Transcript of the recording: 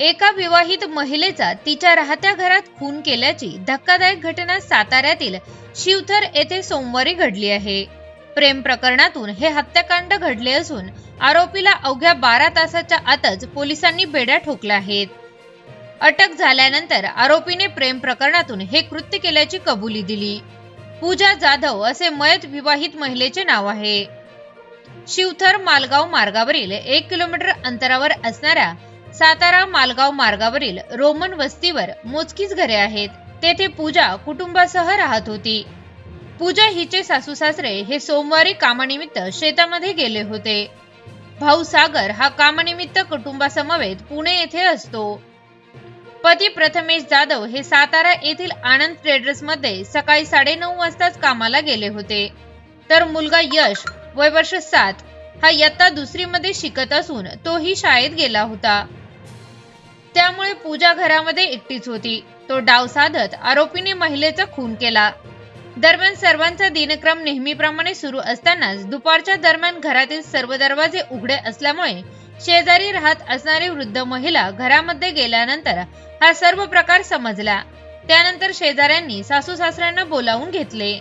एका विवाहित महिलेचा तिच्या राहत्या घरात खून केल्याची धक्कादायक घटना साताऱ्यातील शिवथर येथे सोमवारी घडली आहे. प्रेम प्रकरणातून हे हत्याकांड घडले असून आरोपीला अवघ्या बारा तासाच्या आतच पोलिसांनी बेड्या ठोकल्या आहेत. अटक झाल्यानंतर आरोपीने प्रेम प्रकरणातून हे कृत्य केल्याची कबुली दिली. पूजा जाधव असे मयत विवाहित महिलेचे नाव आहे. शिवथर मालगाव मार्गावरील एक किलोमीटर अंतरावर असणाऱ्या सातारा मालगाव मार्गावरील रोमन वस्तीवर मोजकीच घरे आहेत. तेथे पूजा कुटुंबासह राहत होती. पूजा हिचे सासू सासरे हे सोमवारी कामानिमित्त शेतामध्ये गेले होते. भाऊ सागर हा कामानिमित्त कुटुंबासमवेत पुणे येथे असतो. पती प्रथमेश जाधव हे सातारा येथील आनंद ट्रेडर्समध्ये सकाळी साडेनऊ वाजताच कामाला गेले होते. तर मुलगा यश वय वर्ष सात हा इयत्ता दुसरीमध्ये शिकत असून तोही शाळेत गेला होता. त्यामुळे पूजा घरामध्ये एकटीच होती. तो डाव साधत आरोपीने महिलेचा खून केला. दरम्यान सर्वांचा दिनक्रम नेहमीप्रमाणे सुरू असतानाच दुपारच्या दरम्यान घरातील सर्व दरवाजे उघडे असल्यामुळे शेजारी राहत असणारी वृद्ध महिला घरामध्ये गेल्यानंतर हा सर्व प्रकार समजला. त्यानंतर शेजाऱ्यांनी सासू सासऱ्यांना बोलावून घेतले.